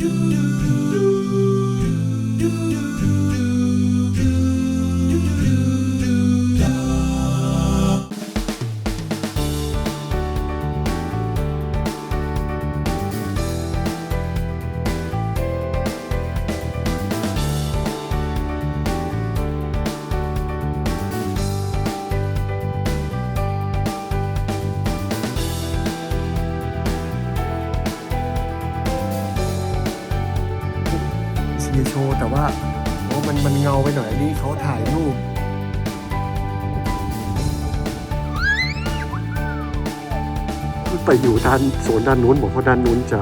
เถ่ายรูปไปอยู่ด้านโซนด้านนู้นบอกว่าด้านนู้นจะ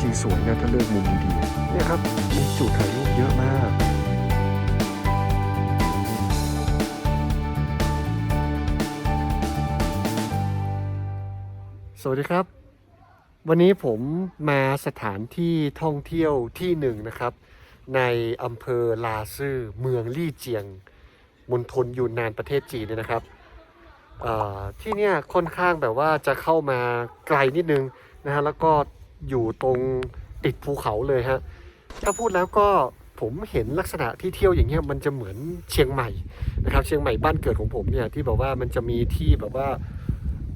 จริงสวยนะถ้าเลือกมุมดีๆเนี่ยครับ มีจุดถ่ายรูปเยอะมากสวัสดีครับ วันนี้ผมมาสถานที่ท่องเที่ยวที่หนึ่งนะครับ ในอำเภอลาซื่อเมืองลี่เจียงมณฑลยูนนานประเทศจีนเนี่ยนะครับที่เนี่ยค่อนข้างแบบว่าจะเข้ามาไกลนิดนึงนะฮะแล้วก็อยู่ตรงติดภูเขาเลยฮะถ้าพูดแล้วก็ผมเห็นลักษณะที่เที่ยวอย่างเงี้ยมันจะเหมือนเชียงใหม่นะครับ เชียงใหม่บ้านเกิดของผมเนี่ยที่แบบว่ามันจะมีที่แบบว่า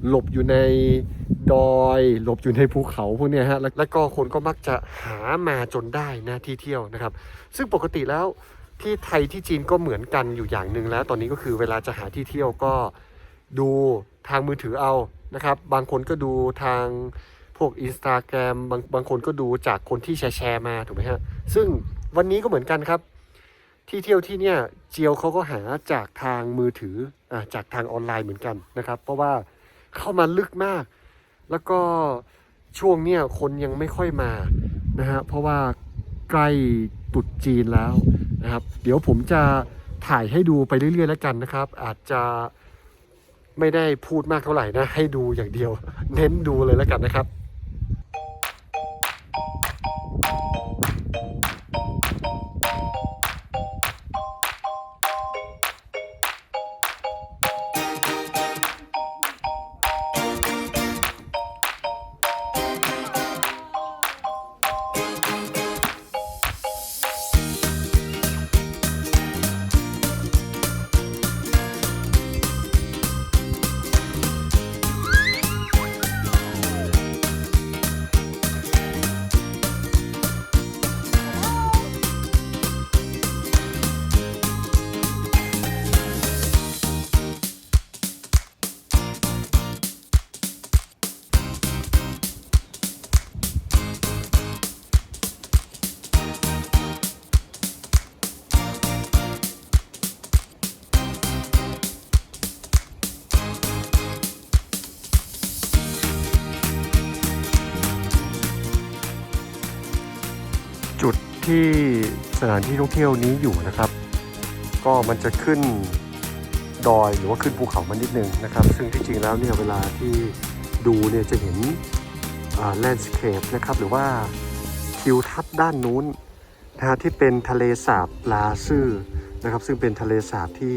หลบอยู่ในดอย หลบอยู่ในภูเขาพวกนี้ฮะแล้วก็คนก็มักจะหามาจนได้นะที่เที่ยวนะครับ ซึ่งปกติแล้วที่ไทยที่จีนก็เหมือนกันอยู่อย่างหนึ่งแล้ว ตอนนี้ก็คือเวลาจะหาที่เที่ยวก็ดูทางมือถือเอานะครับ บางคนก็ดูทางพวกอินสตาแกรมบางบางคนก็ดูจากคนที่แชร์แชร์มาถูกไหมฮะซึ่งวันนี้ก็เหมือนกันครับ ที่เที่ยวที่เนี่ยเจียวเขาก็หาจากทางมือถืออจากทางออนไลน์เหมือนกันนะครับ เพราะว่า เข้ามาลึกมาก แล้วก็ช่วงเนี้ยคนยังไม่ค่อยมานะฮะเพราะว่าใกล้ตุดจีนแล้วนะครับ เดี๋ยวผมจะถ่ายให้ดูไปเรื่อยๆแล้วกันนะครับ อาจจะไม่ได้พูดมากเท่าไหร่นะ ให้ดูอย่างเดียว เน้นดูเลยแล้วกันนะครับ ที่สถานที่ท่องเที่ยวนี้อยู่นะครับ ก็มันจะขึ้นดอยหรือว่าขึ้นภูเขามานิดนึงนะครับ ซึ่งที่จริงแล้วเนี่ยเวลาที่ดูเนี่ยจะเห็นแลนด์สเคปนะครับหรือว่าทิวทัศน์ด้านนู้นนะฮะที่เป็นทะเลสาบลาซื่อนะครับ ซึ่งเป็นทะเลสาบที่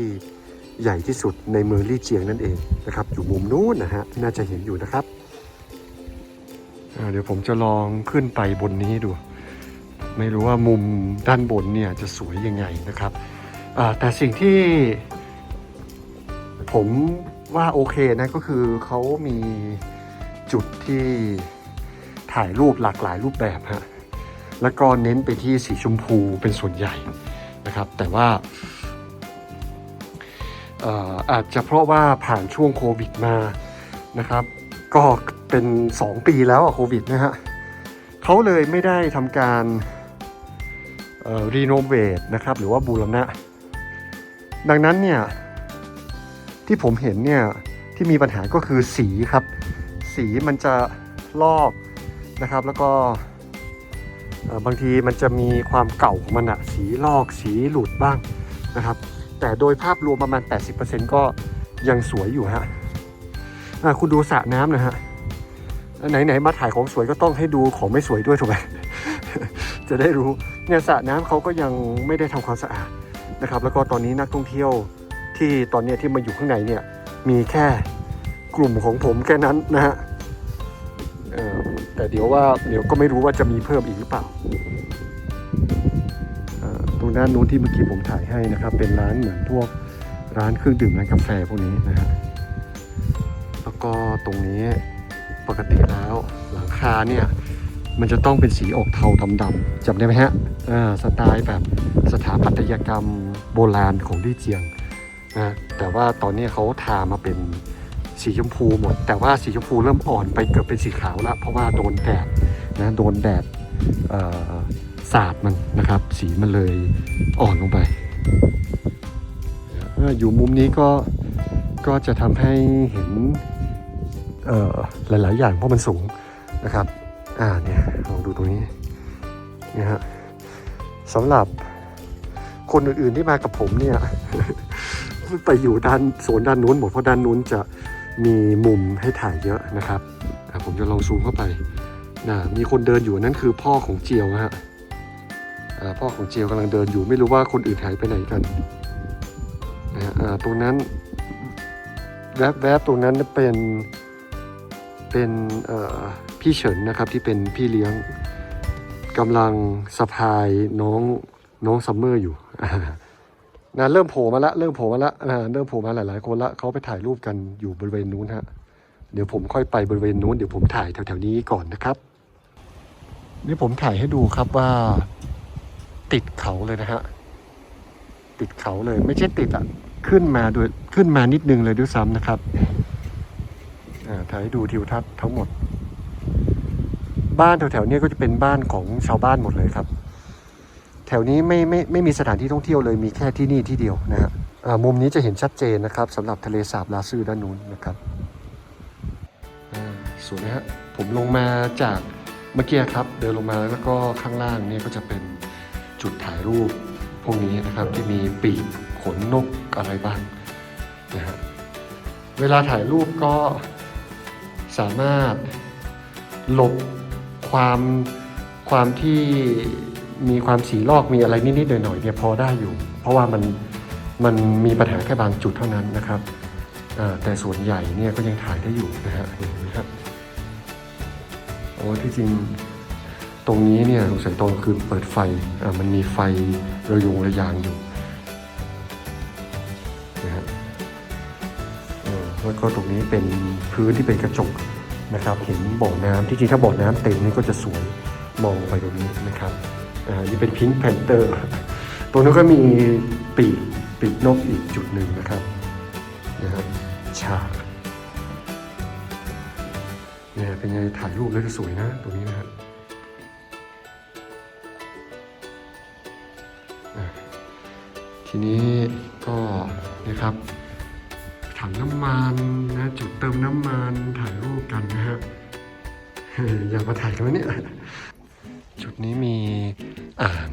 ใหญ่ที่สุดในเมืองลี่เจียงนั่นเองนะครับ อยู่มุมนู้นนะฮะน่าจะเห็นอยู่นะครับเดี๋ยวผมจะลองขึ้นไปบนนี้ดู ไม่รู้ว่ามุมด้านบนเนี่ยจะสวยยังไงนะครับแต่สิ่งที่ผมว่าโอเคนะก็คือเขามีจุดที่ถ่ายรูปหลากหลายรูปแบบฮะแล้วก็เน้นไปที่สีชมพูเป็นส่วนใหญ่นะครับ แต่ว่าเอ่ออาจจะเพราะว่าผ่านช่วงโควิดมานะครับ ก็เป็น 2 ปีแล้วอะโควิดนะฮะเขาเลยไม่ได้ทำการ รีโนเวทนะครับหรือว่าบูรณะ ดังนั้นเนี่ยที่ผมเห็นเนี่ยที่มีปัญหาก็คือสีครับ สีมันจะลอกนะครับแล้วก็บางทีมันจะมีความเก่าของมันอะสีลอกสีหลุดบ้างนะครับ แต่โดยภาพรวมประมาณ 80%ก็ยังสวยอยู่ฮะอะคุณดูสระน้ำนะฮะไหนๆมาถ่ายของสวยก็ต้องให้ดูของไม่สวยด้วยถูกไหมจะได้รู้เนี่ยสระน้ำเขาก็ยังไม่ได้ทำความสะอาดนะครับ แล้วก็ตอนนี้นักท่องเที่ยวที่ตอนนี้ที่มาอยู่ข้างในเนี่ยมีแค่กลุ่มของผมแค่นั้นนะฮะแต่เดี๋ยวว่าเดี๋ยวก็ไม่รู้ว่าจะมีเพิ่มอีกหรือเปล่าอ่าตรงด้านนู้นที่เมื่อกี้ผมถ่ายให้นะครับ เป็นร้านเหมือนพวกร้านเครื่องดื่มร้านกาแฟพวกนี้นะฮะแล้วก็ตรงนี้ปกติแล้วหลังคาเนี่ย มันจะต้องเป็นสีออกเทาดำๆจำได้ไหมฮะสไตล์แบบสถาปัตยกรรมโบราณของลี่เจียงนะแต่ว่าตอนนี้เขาทามาเป็นสีชมพูหมด แต่ว่าสีชมพูเริ่มอ่อนไปเกือบเป็นสีขาวแล้วเพราะว่าโดนแดดนะโดนแดดสาดมันนะครับ สีมันเลยอ่อนลงไป อยู่มุมนี้ก็ก็จะทำให้เห็นหลาย ๆ อย่างเพราะมันสูงนะครับ อ่าเนี่ยลองดูตรงนี้นะฮะสำหรับคนอื่นๆที่มากับผมเนี่ยไปอยู่ด้านโซนด้านนู้นหมดเพราะด้านนู้นจะมีมุมให้ถ่ายเยอะนะครับผมจะลองซูมเข้าไปนะมีคนเดินอยู่นั่นคือพ่อของเจียวฮะพ่อของเจียวกำลังเดินอยู่ไม่รู้ว่าคนอื่นหายไปไหนกันนะฮะตรงนั้นแวบแวบๆตรงนั้นเป็นเป็นเอ่อ พี่เฉินนะครับที่เป็นพี่เลี้ยงกำลังสะพายน้องน้องซัมเมอร์อยู่นะเริ่มโผล่มาละเริ่มโผล่มาละอ่าเริ่มโผล่มาหลาย ๆ คนละเขาไปถ่ายรูปกันอยู่บริเวณนู้นฮะเดี๋ยวผมค่อยไปบริเวณนู้นเดี๋ยวผมถ่ายแถวๆนี้ก่อนนะครับ นี่ผมถ่ายให้ดูครับว่า ติดเขาเลยนะฮะติดเขาเลยไม่ใช่ติดอะขึ้นมาโดยขึ้นมานิดนึงเลยด้วยซ้ำนะครับอ่าถ่ายให้ดูทิวทัศน์ทั้งหมด บ้านแถวๆนี้ก็จะเป็นบ้านของชาวบ้านหมดเลยครับ แถวนี้ไม่ไม่ไม่มีสถานที่ท่องเที่ยวเลยมีแค่ที่นี่ที่เดียวนะฮะมุมนี้จะเห็นชัดเจนนะครับสำหรับทะเลสาบลาซื่อด้านนู้นนะครับอ่าสวยนะฮะผมลงมาจากเมื่อกี้ครับ เดินลงมาแล้วก็ข้างล่างนี่ก็จะเป็นจุดถ่ายรูปพวกนี้นะครับที่มีปีกขนนกอะไรบ้างนะฮะเวลาถ่ายรูปก็สามารถหลบ ความความที่มีความสีลอกมีอะไรนิดๆหน่อยๆเนี่ยพอได้อยู่ เพราะว่ามันมันมีปัญหาแค่บางจุดเท่านั้นนะครับแต่ส่วนใหญ่เนี่ยก็ยังถ่ายได้อยู่นะฮะเห็นไหมครับโอ้ที่จริงตรงนี้เนี่ยสงสัยตอนกลางคืนเปิดไฟมันมีไฟระยงระยางอยู่นะฮะแล้วก็ตรงนี้เป็นพื้นที่เป็นกระจก นะครับเห็นบ่อน้ำที่จริงถ้าบ่อน้ำเต็มนี่ก็จะสวยมองไปตรงนี้นะครับอ่านี่เป็นพิงค์แพนเตอร์ตรงนั้นก็มีปีกปีกนกอีกจุดหนึ่งนะครับนะครับฉากเนี่ยเป็นไงถ่ายรูปแล้วจะสวยนะตรงนี้นะครับทีนี้ก็นะครับ ถังน้ำมันนะจุดเติมน้ำมันถ่ายรูปกันนะฮะอย่ามาถ่ายกันเนี่ยจุดนี้มีอ่าง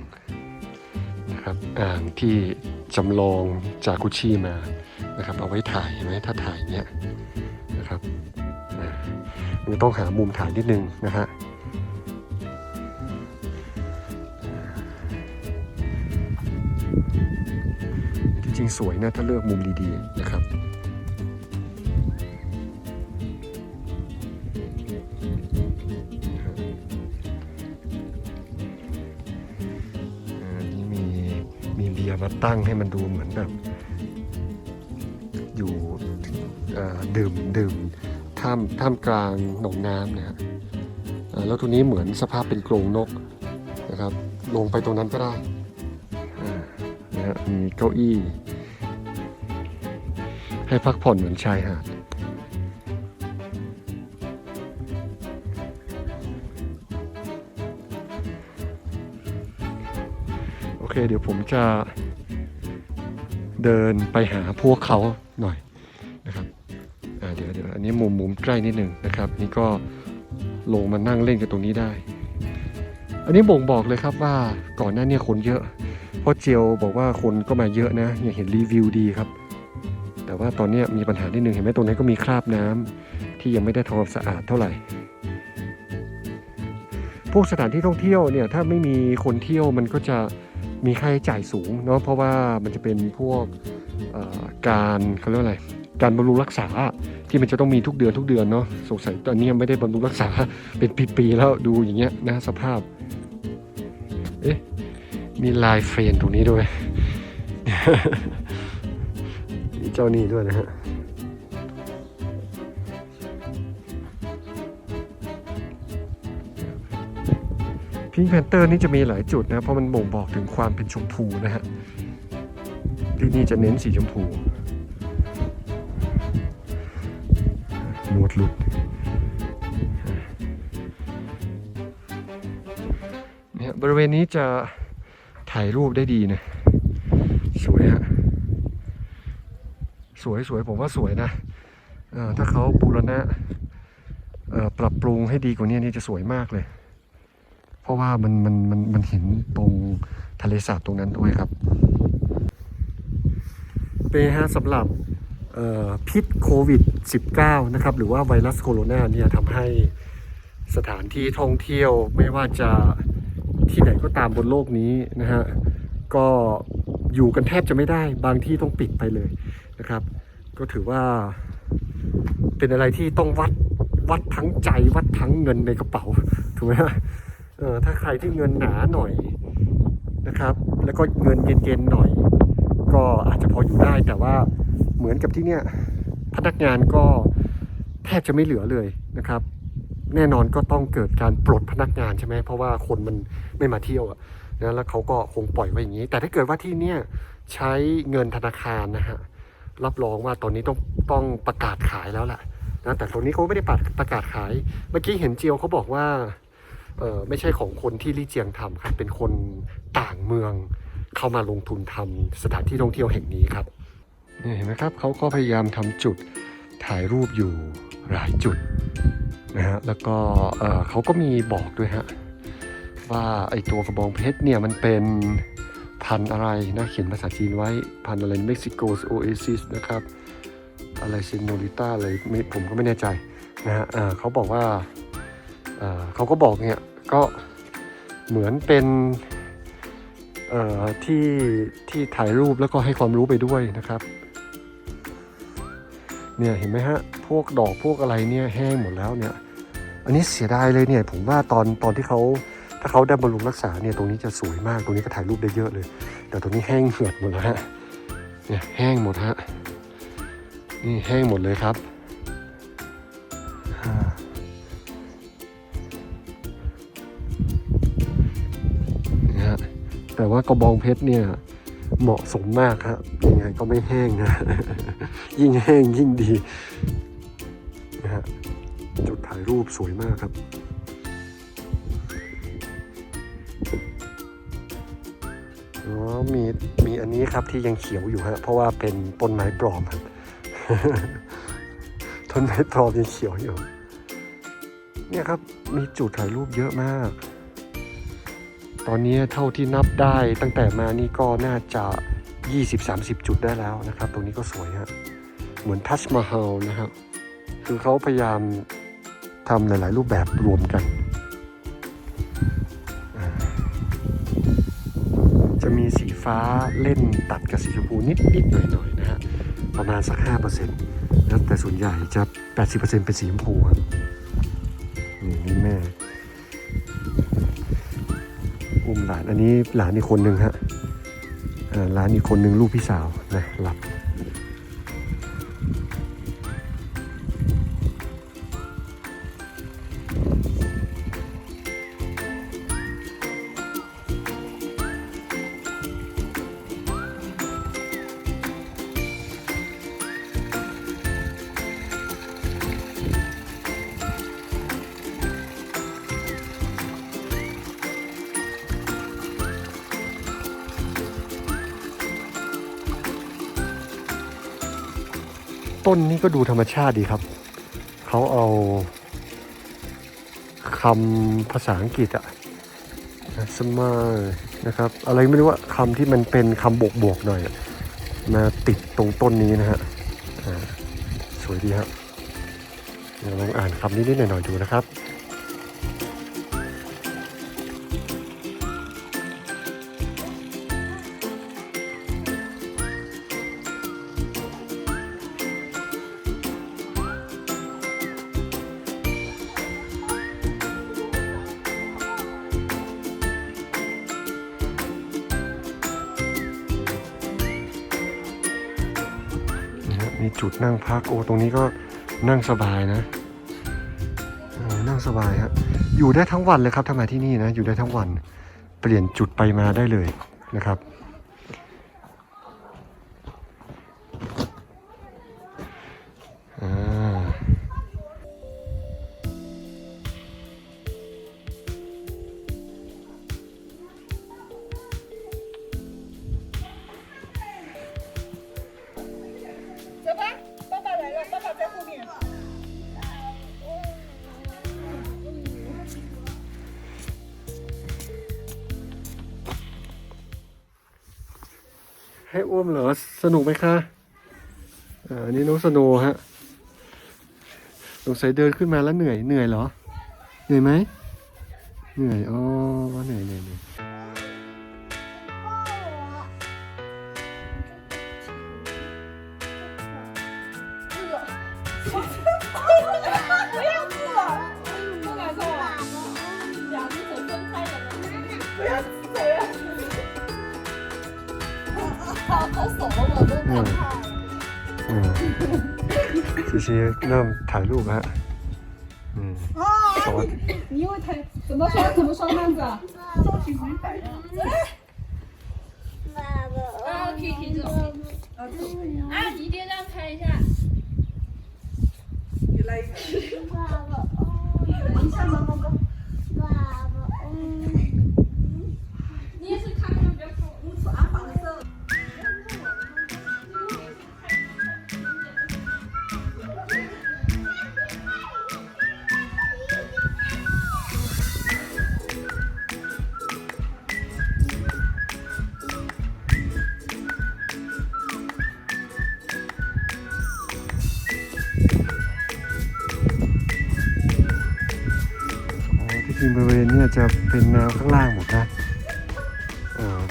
นะครับอ่างที่จำลองจากกุชิมานะครับ เอาไว้ถ่ายไหมถ้าถ่ายเนี้ยนะครับมันต้องหามุมถ่ายนิดนึงนะฮะจริงๆสวยนะถ้าเลือกมุมดีๆนะครับ มาตั้งให้มันดูเหมือนแบบ อยู่ดื่มดื่มท่ามท่ามกลางหนองน้ำนะฮะแล้วตัวนี้เหมือนสภาพเป็นกรงนกนะครับ ลงไปตรงนั้นก็ได้นะฮะมีเก้าอี้ ให้พักผ่อนเหมือนชายหาดโอเคเดี๋ยวผมจะ เดินไปหาพวกเขาหน่อยนะครับเดี๋ยวเดี๋ยวอันนี้มุมมุมใกล้นิดหนึ่งนะครับ นี่ก็ลงมานั่งเล่นกันตรงนี้ได้ อันนี้บ่งบอกเลยครับว่าก่อนหน้านี้คนเยอะ เพราะเจียวบอกว่าคนก็มาเยอะนะยังเห็นรีวิวดีครับ แต่ว่าตอนนี้มีปัญหานิดนึงเห็นไหมตรงนั้ก็มีคราบน้ำที่ยังไม่ได้ทำความสะอาดเท่าไหร่พวกสถานที่ท่องเที่ยวเนี่ยถ้าไม่มีคนเที่ยวมันก็จะ มีค่าใช้จ่ายสูงเนาะเพราะว่ามันจะเป็นพวกการเขาเรียกว่าอะไรการบำรุงรักษาที่มันจะต้องมีทุกเดือนทุกเดือนเนาะสงสัยตอนนี้ไม่ได้บำรุงรักษาเป็นปีๆแล้วดูอย่างเงี้ยนะสภาพเอ๊ะมีลายเฟรนตรงนี้ด้วย มีเจ้านี่ด้วยนะฮะ พิงแพนเตอร์นี่จะมีหลายจุดนะ เพราะมันบ่งบอกถึงความเป็นชมพูนะฮะ ที่นี่จะเน้นสีชมพูนวดลุดเนี่ยบริเวณนี้จะถ่ายรูปได้ดีนะ สวยฮะ สวยสวยผมว่าสวยนะถ้าเขาบูรณะปรับปรุงให้ดีกว่านี้นี่จะสวยมากเลย ราะว่ามันมันมันมันเห็นตรงทะเลสาบตรงนั้นด้วยครับเป็นฮะสำหรับพิษโควิด -19 นะครับหรือว่าไวรัสโคโรนาเนี่ยทำให้สถานที่ท่องเที่ยวไม่ว่าจะที่ไหนก็ตามบนโลกนี้นะฮะก็อยู่กันแทบจะไม่ได้บางที่ต้องปิดไปเลยนะครับ ก็ถือว่าเป็นอะไรที่ต้องวัดวัดทั้งใจวัดทั้งเงินในกระเป๋าถูกไหมฮะ เออถ้าใครที่เงินหนาหน่อยนะครับ แล้วก็เงินเย็นๆหน่อย ก็อาจจะพออยู่ได้แต่ว่าเหมือนกับที่เนี่ยพนักงานก็แทบจะไม่เหลือเลยนะครับ แน่นอนก็ต้องเกิดการปลดพนักงานใช่ไหมเพราะว่าคนมันไม่มาเที่ยวอะนะแล้วเขาก็คงปล่อยไว้อย่างนี้ แต่ถ้าเกิดว่าที่เนี่ยใช้เงินธนาคารนะฮะรับรองว่าตอนนี้ต้องต้องประกาศขายแล้วแหละนะแต่ตรงนี้เขาไม่ได้ประกาศขาย เมื่อกี้เห็นเจียวเขาบอกว่า เออไม่ใช่ของคนที่ลี่เจียงทำครับ เป็นคนต่างเมืองเข้ามาลงทุนทำสถานที่ท่องเที่ยวแห่งนี้ครับนี่เห็นไหมครับเขาก็พยายามทำจุดถ่ายรูปอยู่หลายจุดนะฮะแล้วก็เออเขาก็มีบอกด้วยฮะว่าไอตัวกระบองเพชรเนี่ยมันเป็นพันอะไรนะเขียนภาษาจีนไว้พันอะไรเม็กซิโกโอเอซิสนะครับอะไรเซโนริต้าอะไรไม่ผมก็ไม่แน่ใจนะฮะเขาบอกว่าเขาก็บอกเนี่ย ก็เหมือนเป็นที่ที่ถ่ายรูปแล้วก็ให้ความรู้ไปด้วยนะครับเนี่ยเห็นไหมฮะพวกดอกพวกอะไรเนี่ยแห้งหมดแล้วเนี่ย อันนี้เสียดายเลยเนี่ยผมว่าตอนตอนที่เขาถ้าเขาได้บำรุงรักษาเนี่ยตรงนี้จะสวยมากตรงนี้ก็ถ่ายรูปได้เยอะเลย แต่ตรงนี้แห้งเหือดหมดแล้วฮะเนี่ยแห้งหมดฮะนี่แห้งหมดเลยครับ แต่ว่ากระบองเพชรเนี่ยเหมาะสมมากครับยังไงก็ไม่แห้งนะยิ่งแห้งยิ่งดีนะฮะจุดถ่ายรูปสวยมากครับอ๋อมีมีอันนี้ครับที่ยังเขียวอยู่ฮะเพราะว่าเป็นต้นไม้ปลอมครับต้นไม้ปลอมยังเขียวอยู่ เนี่ยครับมีจุดถ่ายรูปเยอะมาก ตอนนี้เท่าที่นับได้ตั้งแต่มานี่ก็น่าจะ 20-30 จุดได้แล้วนะครับ ตรงนี้ก็สวยฮะเหมือนทัชมาฮาลนะครับ คือเขาพยายามทำหลาย ๆ รูปแบบรวมกัน จะมีสีฟ้าเล่นตัดกับสีชมพูนิด ๆ หน่อย ๆ นะฮะ ประมาณสัก 5%นะแต่ส่วนใหญ่จะ 80%เป็นสีชมพูครับนี่นี่แม่ อุ้มหลานอันนี้หลานอีกคนนึงฮะอ่าหลานอีกคนนึงลูกพี่สาวนะหลับ ต้นนี่ก็ดูธรรมชาติดีครับ เขาเอาคำภาษาอังกฤษอะสมานะครับ อะไรไม่รู้ว่าคำที่มันเป็นคำบวกบวกๆหน่อย มาติดตรงต้นนี้นะฮะสวยดีครับเดี๋ยวลองอ่านคำนี้นิดหน่อยดูนะครับ จุดนั่งพักโอ้ตรงนี้ก็นั่งสบายนะนั่งสบายฮะอยู่ได้ทั้งวันเลยครับทำไมที่นี่นะอยู่ได้ทั้งวันเปลี่ยนจุดไปมาได้เลยนะครับ อ้วมเหรอ สนุกไหมคะอ่านนี้น้องสโนฮะสงสัยเดินขึ้นมาแล้วเหนื่อย เหนื่อยเหรอ เหนื่อยไหม เหนื่อย อ๋อ เหนื่อยเหนื่อยเหนื่อย 好好手我都害怕。 อืมซีซีเริ่มถ่ายรูปฮะ อืมสวัสดี 你因为太怎么说怎么双汉子啊？双喜鱼摆呀。啊，可以可以这种。啊，一定要拍一下。你来一个。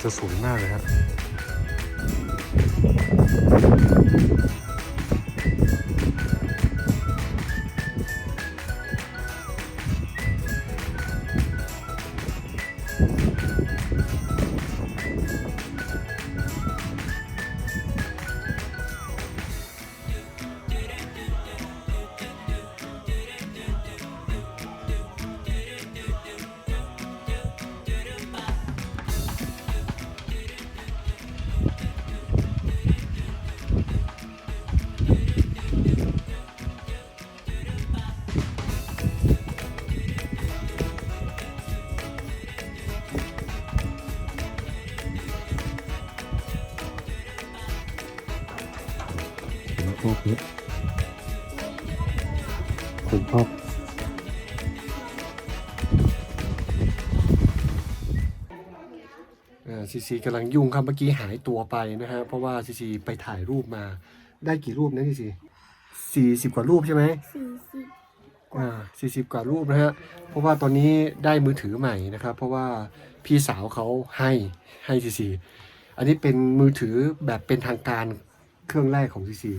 จะสวยมากเลยครับ ซีซีกำลังยุ่งครับเมื่อกี้หายตัวไปนะฮะเพราะว่าซีซีไปถ่ายรูปมา ได้กี่รูปนะซีซีสี่สิบกว่ารูปใช่ไหมอ่าสี่สิบกว่ารูปนะฮะเพราะว่าตอนนี้ได้มือถือใหม่นะครับ เพราะว่าพี่สาวเขาให้ให้ซีซีอันนี้เป็นมือถือแบบเป็นทางการเครื่องแรกของซีซี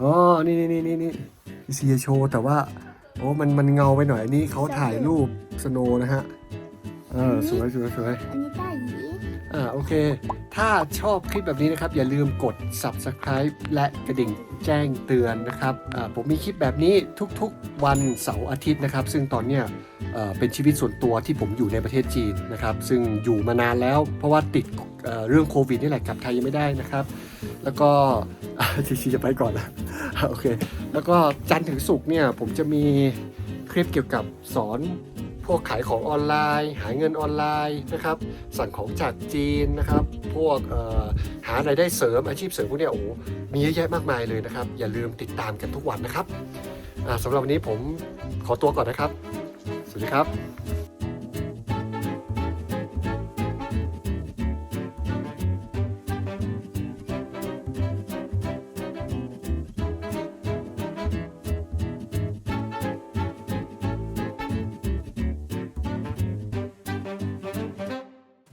อ๋อนี่นี่นี่นี่นี่ซีซีจะโชว์แต่ว่าโอ้มันมันเงาไปหน่อยอันนี้เขาถ่ายรูปสโนว์นะฮะเออสวยสวยสวยอันนี้ป้าหยี อ่าโอเค ถ้าชอบคลิปแบบนี้นะครับ อย่าลืมกด subscribe และกระดิ่งแจ้งเตือนนะครับอ่าผมมีคลิปแบบนี้ทุกๆวันเสาร์อาทิตย์นะครับ ซึ่งตอนเนี้ยเอ่อเป็นชีวิตส่วนตัวที่ผมอยู่ในประเทศจีนนะครับ ซึ่งอยู่มานานแล้ว เพราะว่าติดเอ่อเรื่องโควิดนี่แหละกลับไทยยังไม่ได้นะครับ แล้วก็ชีชีจะไปก่อนนะโอเค แล้วก็จันทร์ถึงศุกร์เนี่ยผมจะมีคลิปเกี่ยวกับสอน พวกขายของออนไลน์ หาเงินออนไลน์นะครับ สั่งของจากจีนนะครับ พวกหารายได้เสริมอาชีพเสริมพวกนี้โอ้มีเยอะแยะมากมายเลยนะครับ อย่าลืมติดตามกันทุกวันนะครับสำหรับวันนี้ผมขอตัวก่อนนะครับ สวัสดีครับ